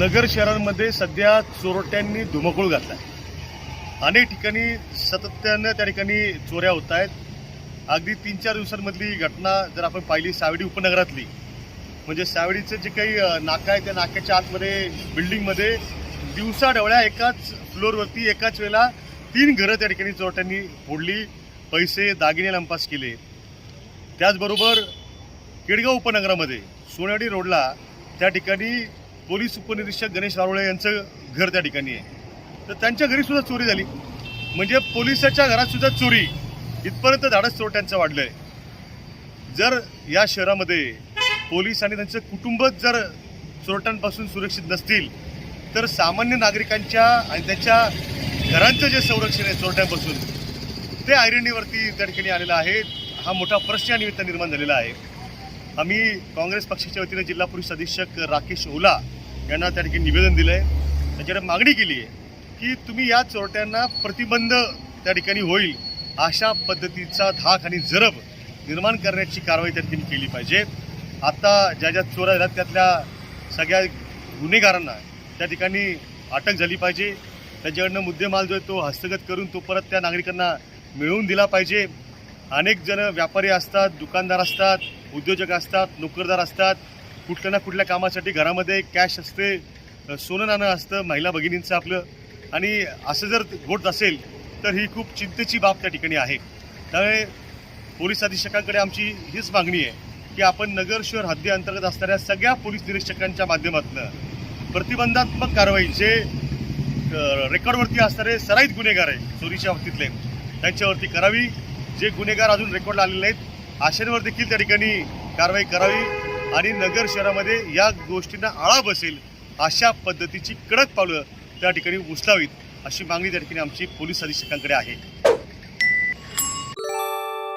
नगर शहरांमध्ये सध्या चोरट्यांनी धुमकूळ घातला अनेक ठिकाणी सातत्यानं त्या ठिकाणी चोऱ्या होत आहेत. अगदी तीन चार दिवसांमधली घटना जर आपण पाहिली सावडी उपनगरातली म्हणजे सावडीचं जे काही नाका आहे त्या नाक्याच्या आतमध्ये बिल्डिंगमध्ये दिवसाढवळ्या एकाच फ्लोअरवरती एकाच वेळेला तीन घरं त्या ठिकाणी चोरट्यांनी फोडली पैसे दागिने लंपास केले. त्याचबरोबर केडगाव उपनगरामध्ये सोनेवाडी रोडला त्या ठिकाणी पोलीस उपनिरीक्षक गणेश रारोळे यांचं घर त्या ठिकाणी आहे. तर त्यांच्या घरीसुद्धा चोरी झाली. म्हणजे पोलिसाच्या घरातसुद्धा चोरी. इथपर्यंत धाडस चोरट्यांचं आहे जर या शहरामध्ये पोलीस आणि त्यांचं कुटुंबच जर चोरट्यांपासून सुरक्षित नसतील तर सामान्य नागरिकांच्या आणि त्यांच्या घरांचं जे संरक्षण आहे चोरट्यांपासून ते ऐरणीवरती त्या ठिकाणी आलेलं आहे. हा मोठा प्रश्न या निमित्त निर्माण झालेला आहे. आम्ही काँग्रेस पक्षाच्या वतीने जिल्हा पोलीस अधीक्षक राकेश ओला यांना त्या ठिकाणी निवेदन दिलं आहे त्याच्याकडे मागणी केली आहे की तुम्ही या चोरट्यांना प्रतिबंध त्या ठिकाणी होईल अशा पद्धतीचा धाक आणि जरब निर्माण करण्याची कारवाई त्या ठिकाणी केली पाहिजे. आता ज्या ज्या चोऱ्या झाल्या त्यातल्या सगळ्या गुन्हेगारांना त्या ठिकाणी अटक झाली पाहिजे. त्याच्याकडनं मुद्देमाल जो आहे तो हस्तगत करून तो परत त्या नागरिकांना मिळवून दिला पाहिजे. अनेक जण व्यापारी असतात दुकानदार असतात उद्योजक असतात नोकरदार असतात. कुठल्या ना कुठल्या कामासाठी घरामध्ये कॅश असते सोनं नाणं असतं महिला भगिनींचं आपलं. आणि असं जर होत असेल तर ही खूप चिंतेची बाब त्या ठिकाणी आहे. त्यामुळे पोलीस अधीक्षकांकडे आमची हीच मागणी आहे की आपण नगर शहर हद्दी अंतर्गत असणाऱ्या सगळ्या पोलीस निरीक्षकांच्या माध्यमातून प्रतिबंधात्मक कारवाई जे रेकॉर्डवरती असणारे सराईत गुन्हेगार आहे चोरीच्या बाबतीतले त्यांच्यावरती करावी. जे गुन्हेगार अजून रेकॉर्डला आलेले आहेत अशांवर देखील त्या ठिकाणी कारवाई करावी. आणि नगर शहरामध्ये या गोष्टींना आळा बसेल अशा पद्धतीची कडक पावलं त्या ठिकाणी उचलावीत अशी मागणी त्या ठिकाणी आमची पोलीस अधीक्षकांकडे आहे.